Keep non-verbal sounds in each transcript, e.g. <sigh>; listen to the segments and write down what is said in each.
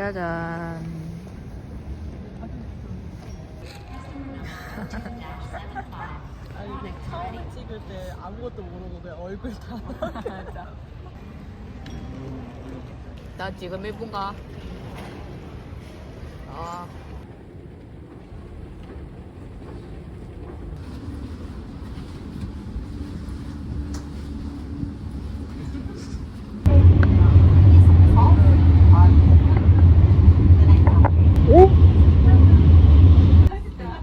짜잔. 아니 처음에 찍을 때 아무것도 모르고 그냥 얼굴 다 맞아 나 지금 1분 가. 아.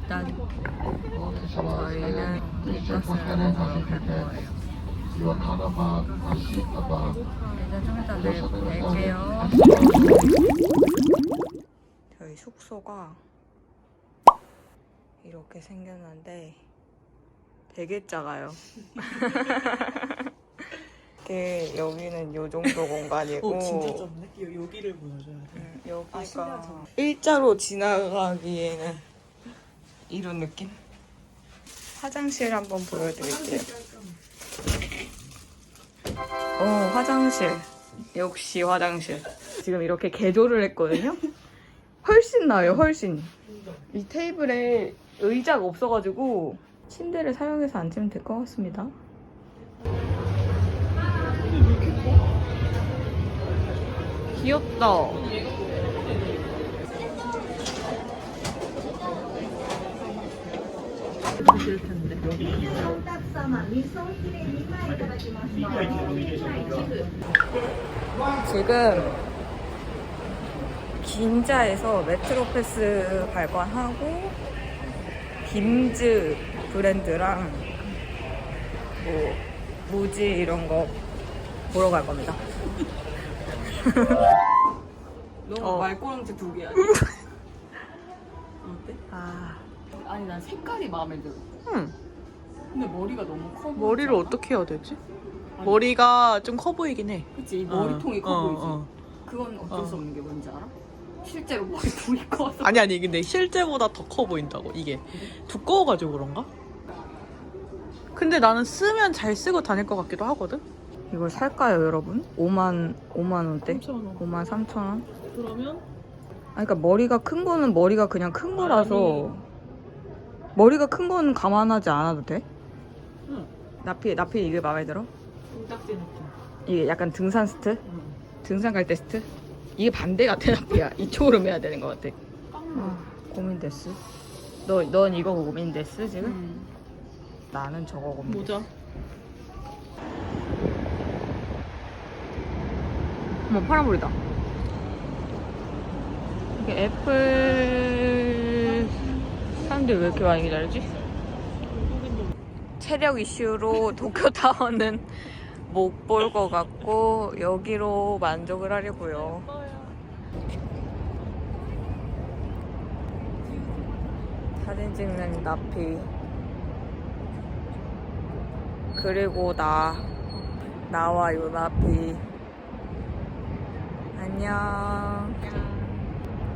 일단 저희는 버스를 타러 갈 거예요. 일단 좀 이따 내, 낼게요. 저희 숙소가 이렇게 생겼는데 되게 작아요. <laughs> 이게 여기는 요 정도 공간이고 어 진짜 좁네 여, 여기를 보여줘야 돼 음, 아, 여기가 신기하죠. 일자로 지나가기에는 이런 느낌? 화장실 한번 보여드릴게요. 어, 화장실. 역시 화장실. 지금 이렇게 개조를 했거든요? 훨씬 나아요 훨씬 이 테이블에 의자가 없어가지고 침대를 사용해서 앉으면 될 것 같습니다 귀엽다 드실 텐데. 지금 긴자에서 메트로패스 발권하고 김즈 브랜드랑 뭐 무지 이런 거 보러 갈 겁니다. <laughs> 너무 어. 말꼬랑지 두 개야 어때? 아, 아니 난 색깔이 마음에 들어 응. 근데 머리가 너무 커 보이지 머리를 않아? 어떻게 해야 되지? 머리가 좀 커 보이긴 해. 그치 이 머리통이 커 어, 보이지 어. 그건 어쩔 어. 수 없는 게 뭔지 알아? 실제로 <laughs> 머리통이 커서 아니 아니 근데 실제보다 더 커 보인다고 이게 두꺼워가지고 그런가? 근데 나는 쓰면 잘 쓰고 다닐 것 같기도 하거든. 이걸 살까요, 여러분? 5만 5만 원대? 3,000원 5만 3천 원? 그러면 아, 그러니까 머리가 큰 거는 머리가 그냥 큰 거라서 머리가 큰 거는 감안하지 않아도 돼? 응. 나피 나피 이게 마음에 들어? 콩딱지 느낌 이게 약간 등산 스트? 응. 등산 갈 때 스트? 이게 반대 같아 나피야 이쪽으로 해야 되는 것 같아 깡아 고민됐어 너, 넌 이거 고민됐어 지금? 응. 나는 저거 고민됐어 모자 어머 파란불이다 이게 애플 사람들이 왜 이렇게 많이 기다리지? 체력 이슈로 도쿄타워는 못 볼 것 같고 여기로 만족을 하려고요. 사진 찍는 나피. 그리고 나. 나와 요 나피. 안녕.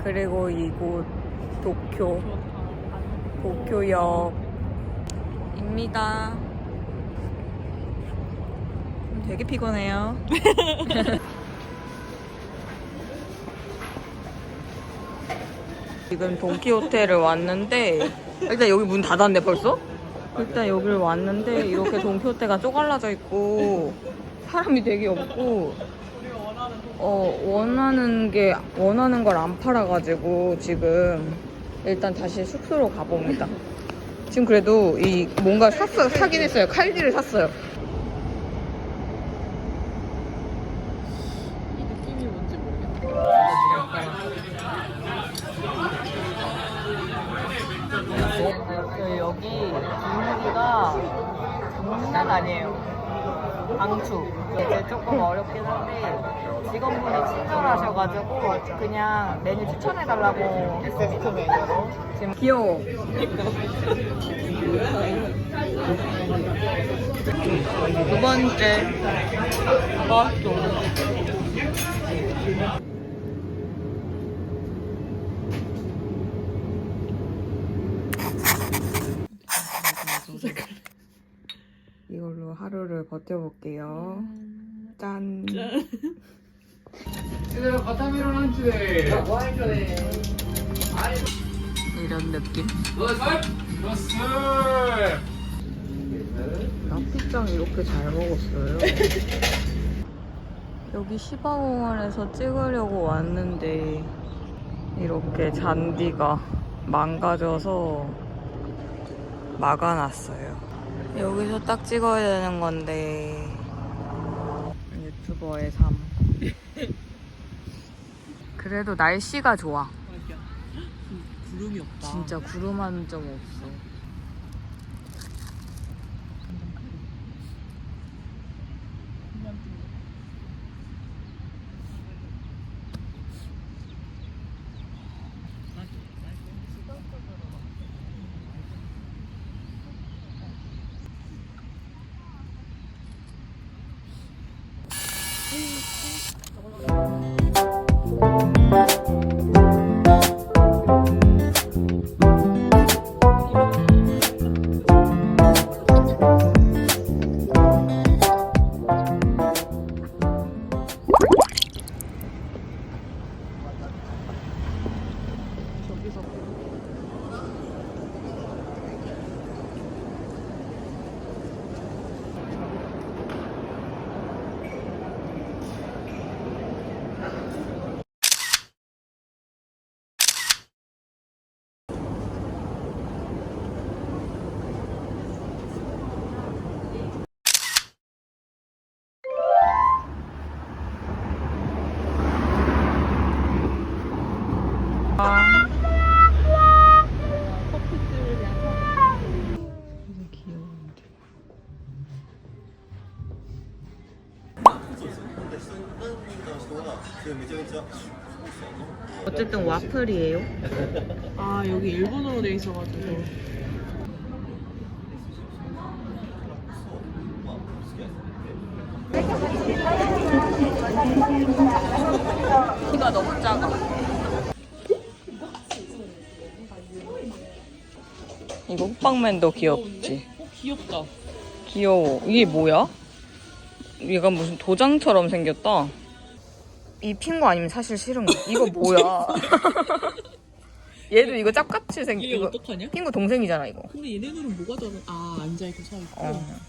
그리고 이곳 도쿄. 도쿄역입니다 되게 피곤해요 <laughs> 지금 돈키호테를 왔는데 일단 여기 문 닫았네 벌써? 일단 여기를 왔는데 이렇게 돈키호테가 쪼갈라져 있고 사람이 되게 없고 어 원하는 게 원하는 걸 안 팔아가지고 지금 일단 다시 숙소로 가봅니다. 지금 그래도 이 뭔가 샀어 사긴 했어요. 칼질을 샀어요. 분이 친절하셔가지고 그냥 메뉴 추천해달라고 베스트 메뉴로. 지금 귀여워. 두 번째. 맛있어. 이걸로 하루를 버텨볼게요. 짠. <laughs> 이런 느낌. 라피짱 이렇게 잘 먹었어요. <laughs> 여기 시바공원에서 찍으려고 왔는데 이렇게 잔디가 망가져서 막아놨어요. 여기서 딱 찍어야 되는 건데 유튜버의 삶. 그래도 날씨가 좋아. 구름이 없다. 진짜 구름 한 점 없어. 와플이에요. 아 여기 일본어로 돼 있어가지고. 키가 너무 작아. 이거 호빵맨도 귀엽지. 어 귀엽다. 귀여워. 이게 뭐야? 얘가 무슨 도장처럼 생겼다. 이핀거 아니면 사실 싫은 거. 이거 뭐야? <laughs> 얘도 이거 짭같이 생긴 얘 이거. 어떡하냐? 핑거 동생이잖아 이거. 근데 얘네 들은 뭐가 다른? 아 앉아 있고 서 있고. 어.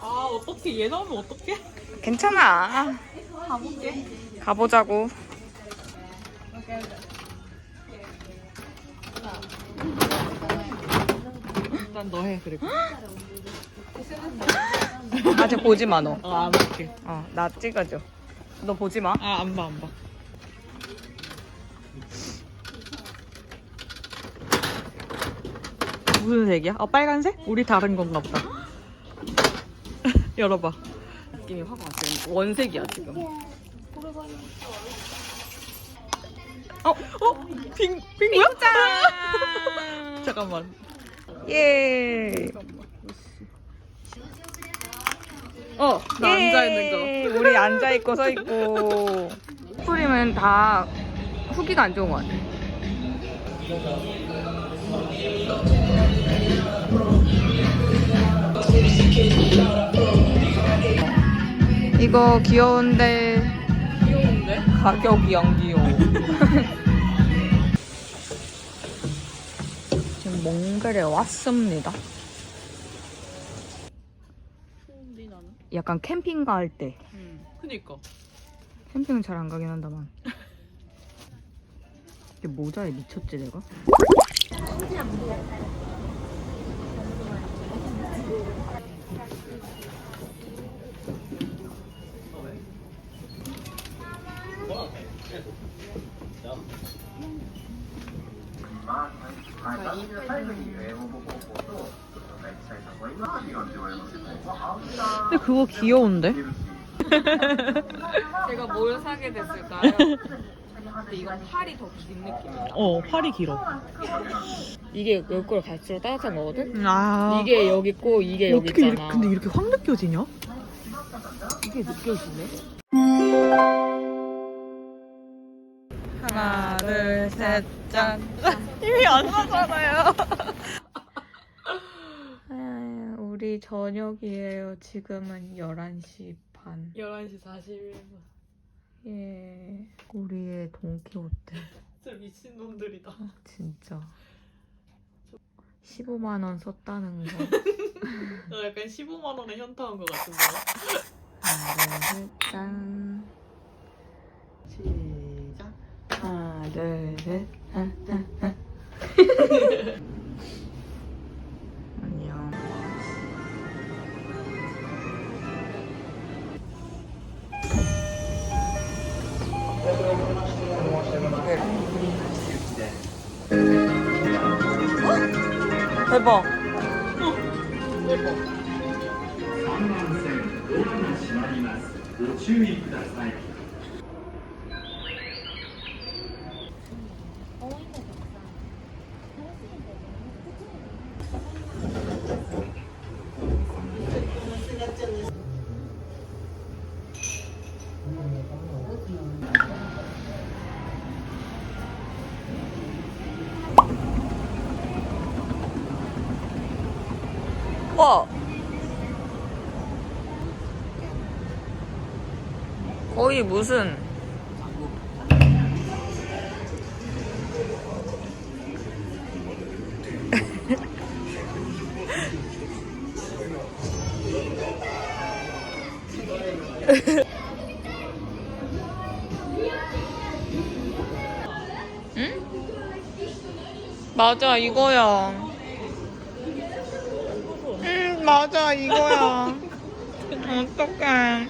아 어떻게 얘 나오면 어떡해? 괜찮아. 가볼게. 가보자고. 일단 너 해 그리고. 아직 보지 마 너. 아안 볼게. 어, 나 찍어줘. 너 보지 마. 아 안 봐 안 봐. 무슨 색이야? 어 빨간색? 우리 다른 건가 보다. <laughs> 열어봐. 느낌이 확 왔어. 원색이야 지금. 어? 어? 핑 핑구야? 짠. <laughs> 잠깐만. 예. 어, 나 앉아 있는 거. 예. 우리 앉아 있고 서 있고. 프림은 다 후기가 안 좋은 것 같아. 이거 귀여운데 귀여운데? 가격이 안 귀여워. <laughs> 지금 몽벨에 왔습니다. 좋은데 나는. 약간 캠핑 갈 때. 응. 그니까. 캠핑은 잘 안 가긴 한다만. 이게 모자에 미쳤지 내가? 그거 귀여운데? <laughs> 제가 뭘 사게 됐을까요? 근데 이거 팔이 더 긴 느낌이야. 어, 팔이 길어. 이게 여기로 갈수록 따뜻한 거거든? 아. 이게 여기 있고 이게 여기 어떻게 있잖아. 근데 이렇게 확 느껴지냐? 이게 느껴지네. 하나, 둘, 셋, 짠. <laughs> 이미 안 나잖아요. 아, 우리 저녁이에요. 지금은 11시 반. 11시 41분. 예. 우리의 동키호테. <laughs> 진짜 미친놈들이다. 진짜. 15만 원 썼다는 거. 나 약간 15만 원에 현타한 것 같은데. 하나, 둘, 셋, 짠. 시작. 하나, 둘, 셋. <laughs> 대박. 대박. 오빠 거의 무슨. <laughs> 응? 맞아 이거야. 응 맞아 이거야. 어떡해.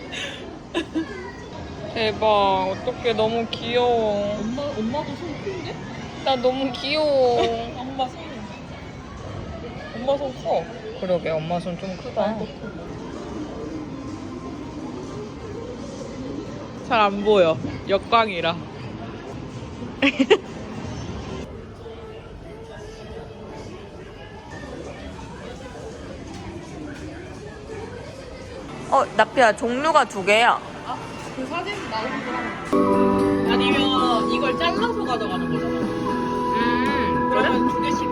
대박 어떡해 너무 귀여워. 엄마 엄마도 손 큰데? 나 너무 귀여워. 엄마 손. 엄마 손 커. 그러게 엄마 손 좀 크다. 잘 안 보여. 역광이라. <laughs> 어 나피야 종류가 두 개야. 그 사진 나오는 거 아니면 이걸 잘라서 가져가는 거잖아. 음 그러면 두 개씩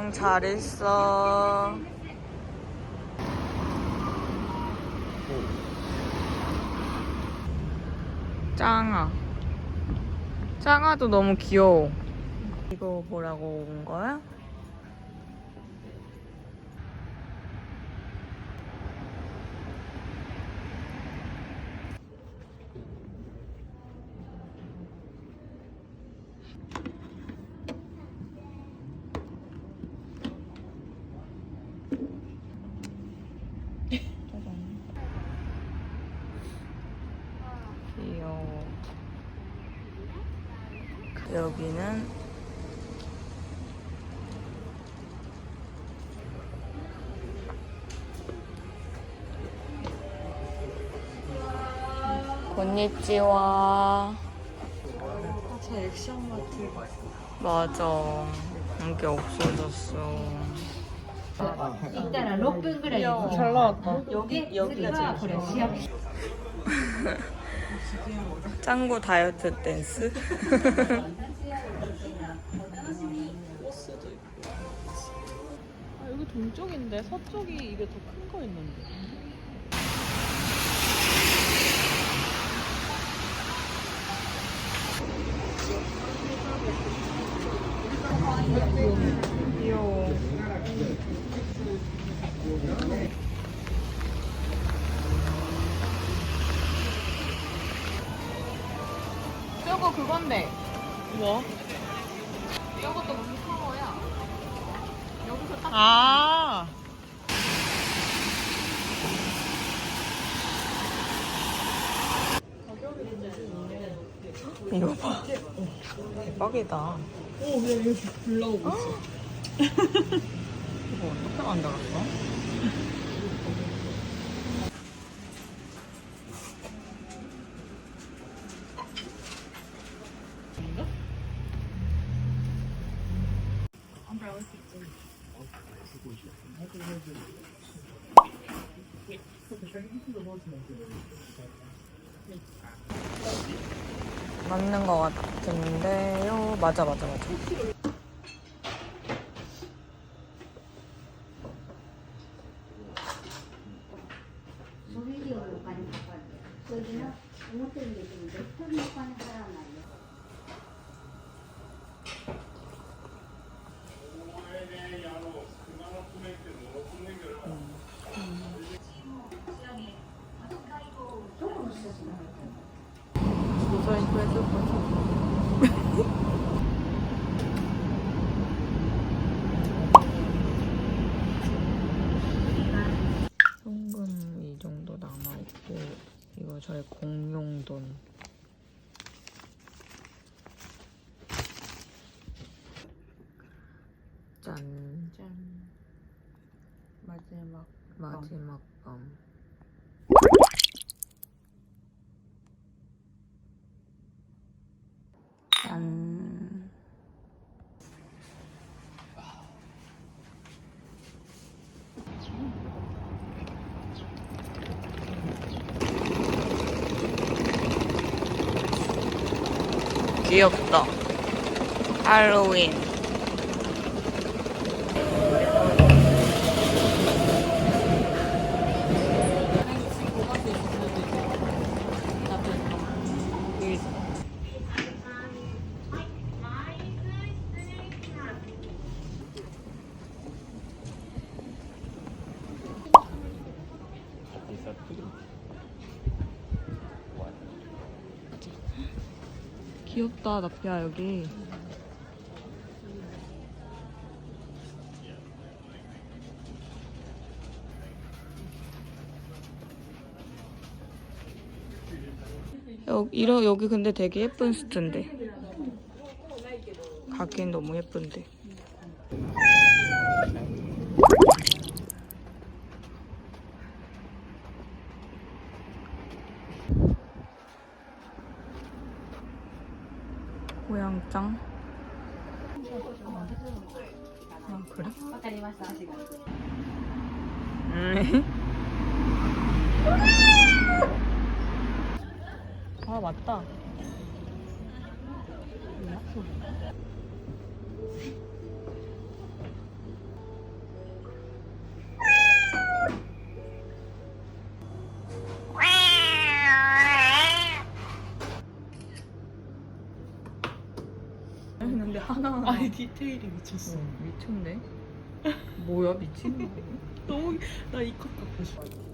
안녕 잘 있어. 짱아. 짱아도 너무 귀여워. 이거 보라고 온 거야? 귀여워. 여기는 곤니찌와 저 액션 마트. 맞아 이게 없어졌어 行ったら6分ぐらいで着きます 잘 나왔다. で次はこれ市役所 <laughs> 짱구 다이어트 댄스 아, 여기 동쪽인데 서쪽이 이게 더 큰 거 있는데. 귀여워 저거 그건데 뭐? 이것도 무슨 파워야 여기서 딱 아. 이거 봐 대박이다 오, 그냥 여기 불 나오고 있어. <laughs> 이거 어떻게 만들었어? 맞는 것 같은데요. 맞아, 맞아, 맞아. 돈. 짠. 짠. 마지막 마지막 밤. 귀엽다. 할로윈. 귀엽다, 나피야, 여기. 여기, 이러, 여기 근데 되게 예쁜 스트인데. 가기엔 너무 예쁜데. 근데 하나 아니 디테일이 미쳤어. 미쳤네. 뭐야 미친 <laughs> 거 너무 나이컷 갖고 싶어.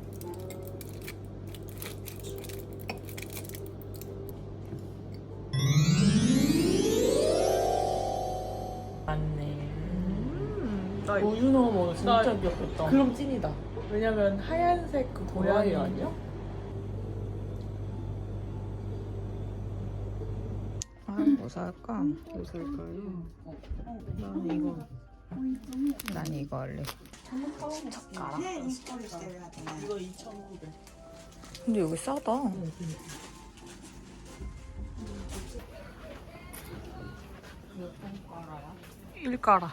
진짜 나- 귀엽겠다. 그럼 찐이다. 왜냐면 하얀색 그 고양이 아니야? 아, 뭐 살까? 뭐 살까요? 난 이거. 난 이거 할래. 이거 2,500. 근데 여기 싸다. 일가라.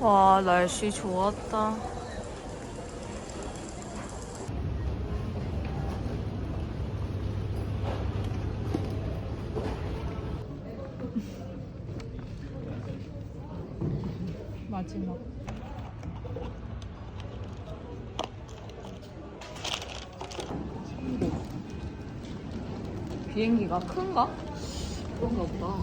와, 날씨 좋았다. 마지막. 비행기가 큰가? 그런가 보다.